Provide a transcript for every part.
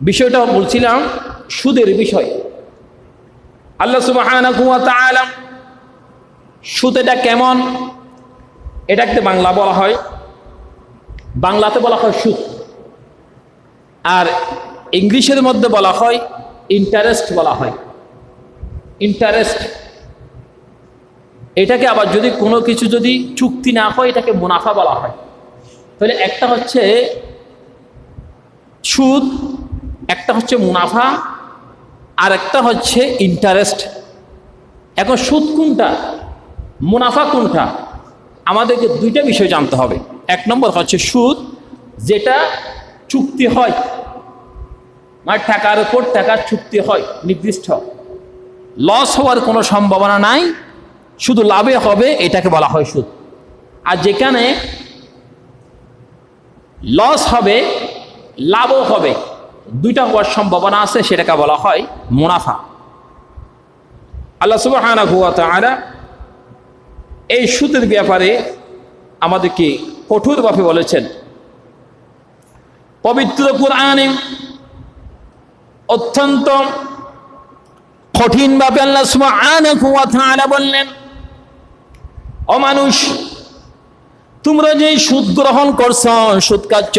বিষয়টা বলছিলাম সুদের বিষয়। আল্লাহ তাআলা সুদ এটা কেমন এটাকে বাংলা বলা হয়। বাংলাতে বলা হয় সুদ। আর ইংলিশের মধ্যে বলা হয় ইন্টারেস্ট বলা হয়। ইন্টারেস্ট এটাকে আবার যদি কোনো কিছু যদি চুক্তি না হয়, এটাকে মুনাফা বলা হয়। তাহলে একটা হচ্ছে সুদ একটা হচ্ছে মুনাফা, আর একটা হচ্ছে ইন্টারেস্ট এখন সুদ কোনটা? মুনাফা কোনটা? আমাদেরকে দুইটা বিষয় জানতে হবে। এক নম্বর হচ্ছে সুদ, যেটা চুক্তি হয়। মানে টাকার উপর টাকার চুক্তি হয়, নির্দিষ্ট। লস হওয়ার কোনো সম্ভাবনা নাই, শুধু লাভে হবে, এটাকে বলা হয় সুদ। আর যেখানে লস হবে, লাভও হবে। দুইটা হওয়ার সম্ভাবনা আছে, সেটাকে বলা হয় মুনাফা। আল্লাহ তাআলা এই সুদের ব্যাপারে আমাদেরকে কঠোর কঠোরভাবে বলেছেন। পবিত্র কোরআনে অত্যন্ত কঠিনভাবে আল্লাহ তাআলা বললেন, অমানুষ, তোমরা যে সুদ গ্রহণ করছ, সুদ খাচ্ছ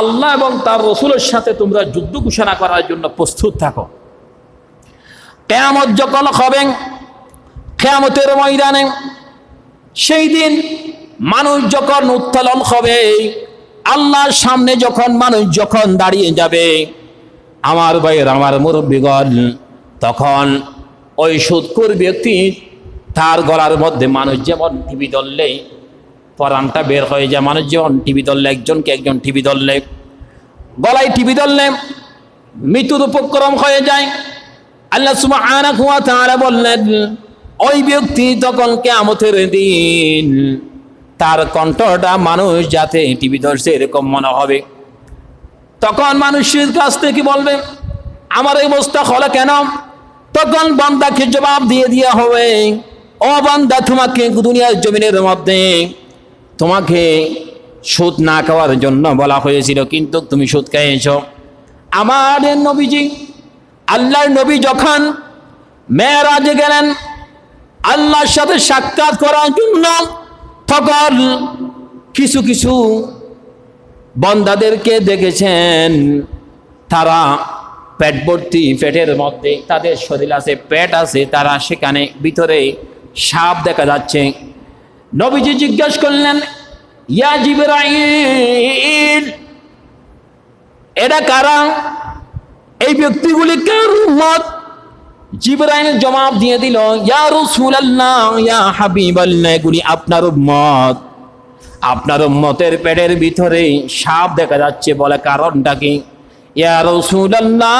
আল্লাহ এবং তার রসুলের সাথে তোমরা যুদ্ধ ঘোষণা করার জন্য প্রস্তুত থাকো। কেয়ামত যখন হবে, কেয়ামতের ময়দানে সেই দিন মানুষ যখন উত্তোলন হবে, আল্লাহর সামনে যখন মানুষ যখন দাঁড়িয়ে যাবে, আমার ভাইয়ের, আমার মুরব্বীগণ, তখন ওই সুদকুর ব্যক্তি তার গলার মধ্যে মানুষ যেমন টিভি ধরলে পরানটা বের হয়ে যায়, মানুষ যেমন টিভি ধরলে, একজনকে একজন টিভি ধরলে গলায় টিভি ধরলে মৃত্যুর উপক্রম হয়ে যায়। আল্লাহ সুবহানাহু ওয়া তাআলা বললেন, ওই ব্যক্তি তখন কিয়ামতের দিন তার কণ্ঠটা মানুষ যাতে টিভি ধরছে এরকম মনে হবে। তখন মানুষের কাছ থেকে বলবে, আমার এই অবস্থা হলো কেন? তখন বান্দাকে জবাব দিয়ে দেওয়া হবে, ও বান্দা, তোমাকে দুনিয়ার জমিনের মধ্যে তোমাকে সুদ না খাওয়ার জন্য বলা হয়েছিল, কিন্তু তুমি সুদ খেয়েছ। আমার নবীজি, আল্লাহর নবী যখন মেয়েরাজে গেলেন, আল্লাহর সাথে সাক্ষাৎ করার জন্য, তখন কিছু কিছু বন্দাদেরকে দেখেছেন। তারা পেট ভর্তি, পেটের মধ্যে তাদের শরীর আছে, পেট আছে, তারা সেখানে ভিতরে সাপ দেখা যাচ্ছে। নবীজি জিজ্ঞেস করলেন ইয়া জিবরাইল এরা কারা? এই ব্যক্তিগুলি কার উম্মত? জিবরাইল জবাব দিয়ে দিল, ইয়া রাসূলুল্লাহ, ইয়া হাবিবাল্লাহ, এগুলি আপনার উম্মত। আপনার উম্মতের পেটের ভিতরে সাপ দেখা যাচ্ছে বলে কারণটা কি? ইয়া রাসূলুল্লাহ,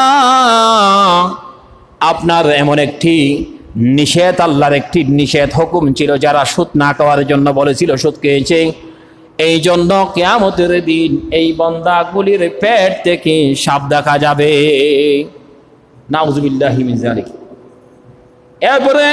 আপনার এমন একটি নিষেধ, আল্লাহর একটি নিষেধ হুকুম ছিল যারা সুদ না খাওয়ার জন্য বলেছিল সুদ খেয়েছে। এই জন্য কেয়ামতের দিন এই বন্দা বন্দাগুলির পেট থেকে সাপ দেখা যাবে। নাউজুবিল্লাহি জালিক এরপরে